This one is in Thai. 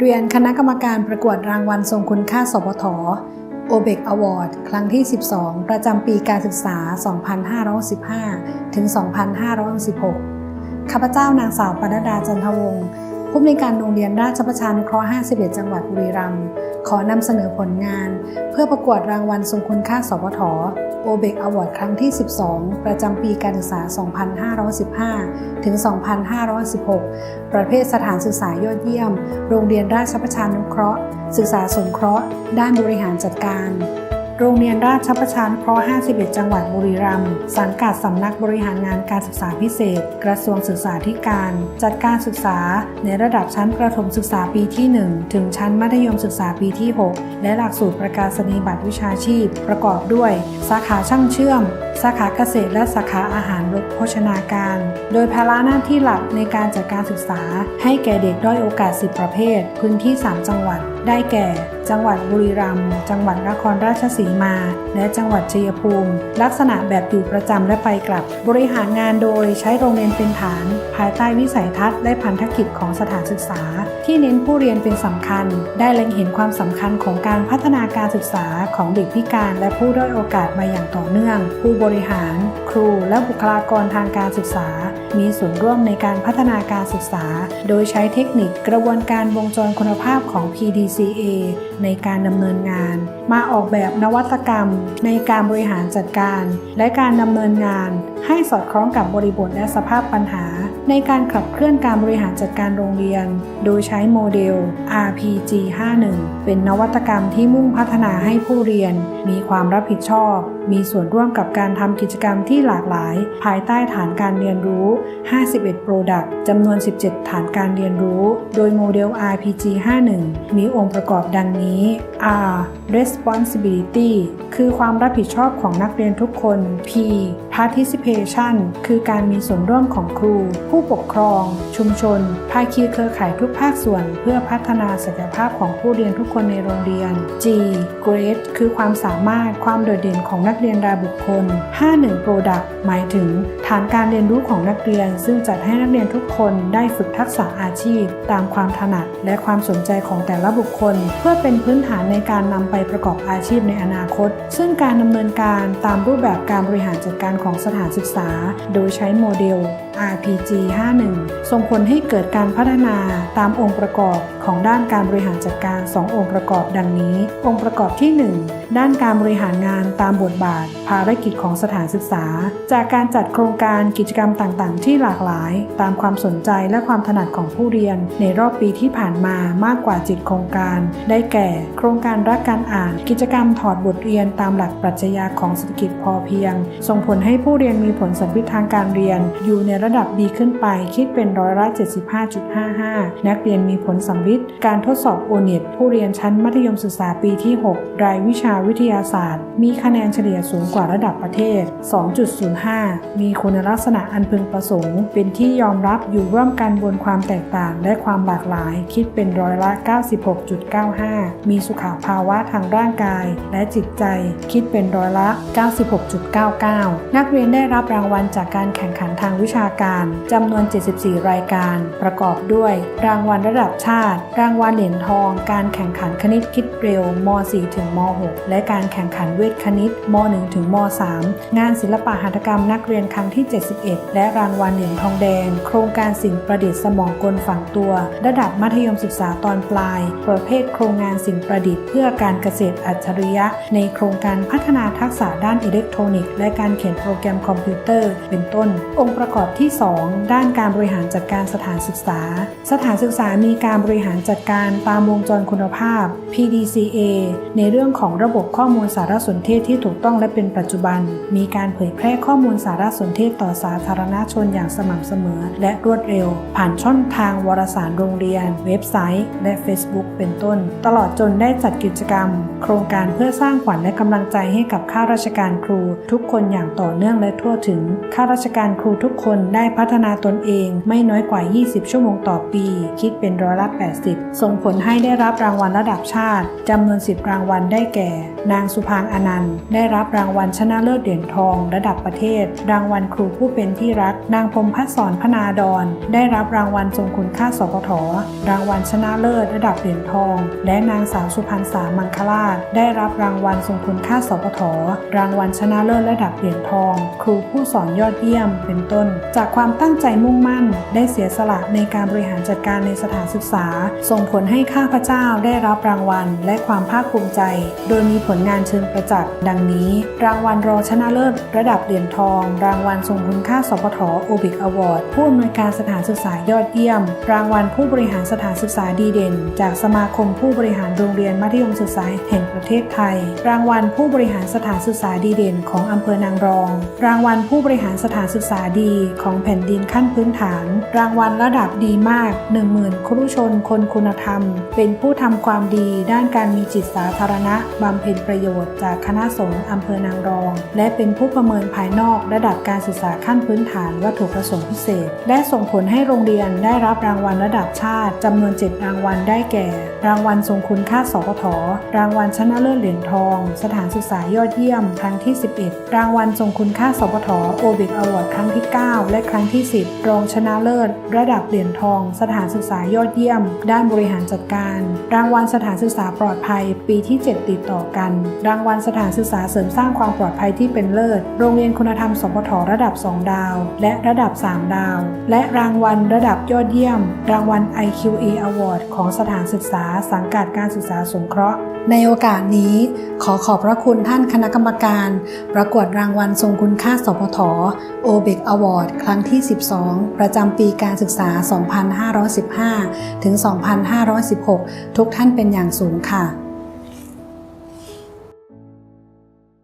เรียนคณะกรรมการประกวดรางวัลทรงคุณค่าสปทโอเบกอวอร์ดครั้งที่ 12 ประจำปีการศึกษา 2515 ถึง 2516 ข้าพเจ้านางสาวปนดาจันทวงศ์ ผู้อำนวยการโรงเรียนราชประชานุเคราะห์ 51 จังหวัดบุรีรัมย์ ขอนำเสนอผลงาน เพื่อประกวดรางวัลทรงคุณค่าสปทโอเบกอวอร์ดครั้งที่ 12 ประจำปีการศึกษา 2515 ถึง 2516 ประเภทสถานศึกษายอดเยี่ยม โรงเรียนราชประชานุเคราะห์ ศึกษาสงเคราะห์ ด้านบริหารจัดการ โรงเรียนราชประชานุเคราะห์ 51 จังหวัดบุรีรัมย์ สังกัดสำนักบริหารงานการศึกษาพิเศษ กระทรวงศึกษาธิการ จัดการศึกษาในระดับชั้นประถมศึกษาปีที่ 1 ถึงชั้นมัธยมศึกษาปีที่ 6 และหลักสูตรประกาศนียบัตรวิชาชีพ ประกอบด้วย สาขาช่างเชื่อม สาขาเกษตรและสาขาอาหารรสโภชนาการ โดยภาระหน้าที่หลักในการจัดการศึกษา ให้แก่เด็กด้อยโอกาส 10 ประเภท พื้นที่ 3 จังหวัด ได้แก่ จังหวัดบุรีรัมย์ จังหวัดนครราชสีมา และจังหวัดชัยภูมิ ลักษณะแบบอยู่ประจำและไปกลับ บริหารงานโดยใช้โรงเรียนเป็นฐาน ภายใต้วิสัยทัศน์และพันธกิจของสถานศึกษา ที่เน้นผู้เรียนเป็นสำคัญ ได้เล็งเห็นความสำคัญของการพัฒนาการศึกษาของเด็กพิการและผู้ด้อยโอกาสมาอย่างต่อเนื่องผู้บริหาร ครูและบุคลากรทางการศึกษา มีส่วนร่วมในการพัฒนาการศึกษา โดยใช้เทคนิคกระบวนการวงจรคุณภาพของ PDCA ในการดำเนินงาน มาออกแบบนวัตกรรม ในการบริหารจัดการ และการดำเนินงาน ให้สอดคล้องกับบริบทและสภาพปัญหา ในการขับเคลื่อนการบริหารจัดการโรงเรียน โดยใช้โมเดล RPG 51เป็นนวัตกรรมที่มุ่งพัฒนาให้ผู้เรียน มีความรับผิดชอบ มีส่วนร่วมกับการทำกิจกรรมที่หลากหลาย ภายใต้ฐานการเรียนรู้ 51 Product จำนวน 17 ฐานการเรียนรู้ โดยโมเดล RPG 51 มีองค์ประกอบดังนี้ R responsibility คือความรับผิดชอบของนักเรียนทุกคน P participation คือการมีส่วนร่วมของครู ผู้ปกครอง ชุมชน ภาคีเครือข่ายทุกภาคส่วน เพื่อพัฒนาศักยภาพของผู้เรียนทุกคนในโรงเรียน G grade คือความสามารถความโดดเด่นของนักเรียนรายบุคคล51 product หมายถึง ฐานการเรียนรู้ของนักเรียน ซึ่งจัดให้นักเรียนทุกคนได้ฝึกทักษะอาชีพ ตามความถนัดและความสนใจของแต่ละบุคคล เพื่อเป็นพื้นฐานในการนำไปประกอบอาชีพในอนาคต ซึ่งการดำเนินการตามรูปแบบการบริหารจัดการของสถานศึกษา โดยใช้โมเดล RPG 51 ส่งผลให้เกิดการพัฒนาตามองค์ประกอบของด้านการบริหารจัดการ 2 องค์ประกอบดังนี้ องค์ประกอบที่ 1 ด้านการบริหารงานตามบทบาท ภารกิจของสถานศึกษา จากการจัดโครงการกิจกรรมต่างๆ ที่หลากหลาย ตามความสนใจและความถนัดของผู้เรียน ในรอบปีที่ผ่านมามากกว่าจิตโครงการ ได้แก่ โครงการรักการอ่าน กิจกรรมถอดบทเรียนตามหลักปรัชญาของเศรษฐกิจพอเพียง ส่งผลให้ผู้เรียนมีผลสัมฤทธิ์ทางการเรียนอยู่ในระดับดีขึ้นไป คิดเป็นร้อยละ75.55 นักเรียนมีผลสัมฤทธิ์การทดสอบโอเน็ตผู้เรียนชั้นมัธยมศึกษาปีที่ 6 รายวิชาวิทยาศาสตร์ มีคะแนนเฉลี่ยสูงกว่าระดับประเทศ 2.05 มีคุณลักษณะอันพึงประสงค์ เป็นที่ยอมรับอยู่ร่วมกันบนความแตกต่างและความหลากหลาย คิดเป็นร้อยละ 96.95 มีสุขภาวะทางร่างกาย และจิตใจ คิดเป็นร้อยละ 96.99 นักเรียนได้รับรางวัลจากการแข่งขันทางวิชาการจำนวน 74 รายการ ประกอบด้วย รางวัลระดับชาติ รางวัลเหรียญทอง การแข่งขันคณิตคิดเร็วม .4 ถึงม .6 และการแข่งขันเวทคณิตม .1 ถึงม .3 งานศิลปะหัตถกรรมนักเรียนครั้งที่ 71 และรางวัลเหรียญทองแดง โครงการสิ่งประดิษฐ์สมองกลฝังตัว ระดับมัธยมศึกษาตอนปลาย ประเภทโครงงานสิ่งประดิษฐ์เพื่อการเกษตรอัจฉริยะ ในโครงการพัฒนาทักษะด้านอิเล็กทรอนิกส์และการเขียนโปรแกรมคอมพิวเตอร์ เป็นต้น องค์ประกอบที่2 ด้านการบริหารจัดการสถานศึกษา สถานศึกษามีการบริหารจัดการตามวงจรคุณภาพ PDCA ในเรื่องของระบบข้อมูลสารสนเทศที่ถูกต้องและเป็นปัจจุบัน มีการเผยแพร่ข้อมูลสารสนเทศต่อสาธารณชนอย่างสม่ำเสมอ และรวดเร็ว ผ่านช่องทางวารสารโรงเรียน เว็บไซต์ และ Facebook เป็นต้น ตลอดจนได้จัดกิจกรรม โครงการเพื่อสร้างขวัญและกำลังใจให้กับข้าราชการครู ทุกคนอย่างต่อเนื่องและทั่วถึงข้าราชการครูทุกคนได้พัฒนาตนเองไม่น้อยกว่า 20 ชั่วโมงต่อปี คิดเป็นร้อยละ 80 ส่งผลให้ได้รับรางวัลระดับชาติจำนวน 10 รางวัลได้แก่ นางสุพางอนันต์ ได้รับรางวัลชนะเลิศเหรียญทอง ระดับประเทศ รางวัลครูผู้เป็นที่รัก นางพรมพัฒสอนพนาดอนได้รับรางวัลทรงคุณค่าสปทรางวัลชนะเลิศระดับเหรียญทอง และนางสาวสุพรรณสามังคลาชได้รับรางวัลทรงคุณค่าสปทรางวัลชนะเลิศระดับเหรียญทอง ครูผู้สอนยอดเยี่ยมเป็นต้นจากความตั้งใจมุ่งมั่น ได้เสียสละในการบริหารจัดการในสถานศึกษา ส่งผลให้ข้าพเจ้าได้รับรางวัล และความภาคภูมิใจ โดยมีผลงานเชิงประจักษ์ดังนี้ รางวัลรองชนะเลิศ ระดับเหรียญทอง รางวัลทรงคุณค่าสปทโอบิกอวอร์ดผู้อำนวยการสถานศึกษายอดเยี่ยม รางวัลผู้บริหารสถานศึกษาดีเด่น จากสมาคมผู้บริหารโรงเรียนมัธยมศึกษาแห่งประเทศไทย รางวัลผู้บริหารสถานศึกษาดีเด่น ของอำเภอนางรอง รางวัลผู้บริหารสถานศึกษาดีของแผ่นดินขั้นพื้นฐาน รางวัลระดับดีมาก 10,000 ครุชนคนคุณธรรม เป็นผู้ทำความดีด้านการมีจิตสาธารณะบำเพ็ญประโยชน์จากคณะสงฆ์อำเภอนางรอง และเป็นผู้ประเมินภายนอกระดับการศึกษาขั้นพื้นฐานวัตถุประสงค์พิเศษ และส่งผลให้โรงเรียนได้รับรางวัลระดับชาติจำนวน 7 รางวัลได้แก่ รางวัลทรงคุณค่าสปทรางวัลชนะเลิศเหรียญทอง สถานศึกษายอดเยี่ยม ครั้งที่ 11 รางวัลทรงคุณค่าสปทโอเบกอวอร์ดครั้งที่ 9และครั้งที่ 10 รองชนะเลิศ ระดับเหรียญทอง สถานศึกษายอดเยี่ยม ด้านบริหารจัดการ รางวัลสถานศึกษาปลอดภัย ปีที่ 7 ติดต่อกัน รางวัลสถานศึกษาเสริมสร้างความปลอดภัยที่เป็นเลิศ โรงเรียนคุณธรรมสปทระดับ 2 ดาว และระดับ 3 ดาว และรางวัลระดับยอดเยี่ยม รางวัล IQA Award ของสถานศึกษาสังกัดการศึกษาสงเคราะห์ ในโอกาสนี้ขอขอบพระคุณท่านคณะกรรมการ ประกวดรางวัลทรงคุณค่าสปทโอเบกอวอร์ดครั้งที่ 12 ประจำปีการศึกษา 2515 ถึง 2516 ทุกท่านเป็นอย่างสูงค่ะ